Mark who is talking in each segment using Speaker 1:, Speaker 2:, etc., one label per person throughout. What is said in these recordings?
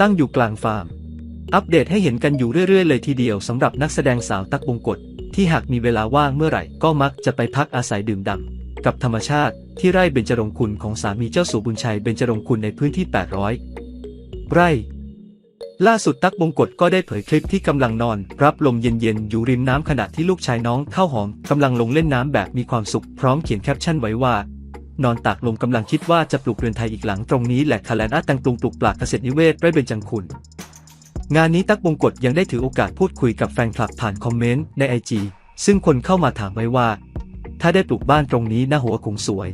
Speaker 1: ตั้งอยู่กลางฟาร์ม อัปเดตให้เห็นกันอยู่เรื่อย ๆ เลยทีเดียวสำหรับนักแสดงสาวตักบงกฎที่หากมีเวลาว่างเมื่อไหร่ก็มักจะไปพักอาศัยดื่มด่ำกับธรรมชาติที่ไร่เบญจรงคุณของสามีเจ้าสัวบุญชัยเบญจรงคุณในพื้นที่ 800 ไร่ ล่าสุดตักบงกฎก็ได้เผยคลิปที่กำลังนอน รับลมเย็นๆ อยู่ริมน้ำขณะที่ลูกชายน้องข้าวหอมกำลังลงเล่นน้ำแบบมีความสุขพร้อมเขียนแคปชั่นไว้ว่า นอนตากลมกำลังคิดว่าจะปลูกเรือนไทยอีกหลังตรงนี้แหละคาแลนอาตังตุงปลูกปลากเกษตรนิเวศไร่เบญจังคุณ งานนี้ตักบงกฎยังได้ถือโอกาสพูดคุยกับแฟนคลับผ่านคอมเมนต์ในไอจีซึ่งคนเข้ามาถามไว้ว่า ถ้าได้ปลูกบ้านตรงนี้น่าหัวคงสวย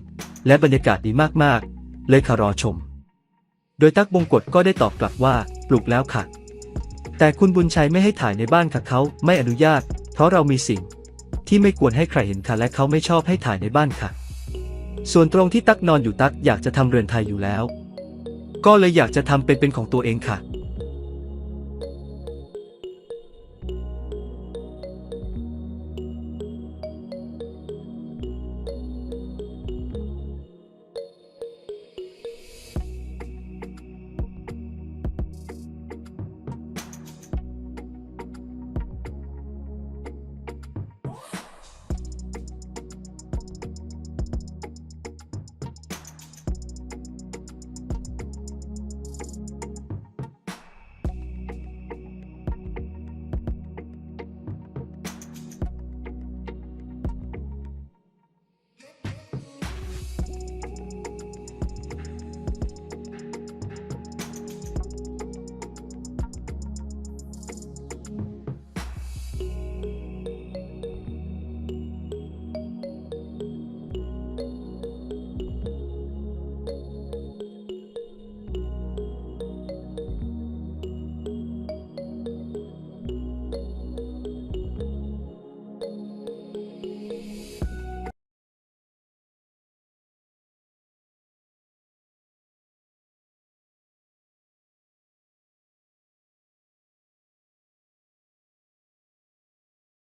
Speaker 1: และบรรยากาศดีมากๆ เลยขารอชม โดยตักบงกฎก็ได้ตอบกลับว่าปลูกแล้วค่ะ แต่คุณบุญชัยไม่ให้ถ่ายในบ้านค่ะเขาไม่อนุญาต เพราะเรามีสิ่ง ที่ไม่ควรให้ใครเห็นค่ะและเขาไม่ชอบให้ถ่ายในบ้านค่ะ ส่วนตรงที่ตักนอนอยู่ตักอยากจะทำเรือนไทยอยู่แล้ว ก็เลยอยากจะทำเป็นเป็นของตัวเองค่ะ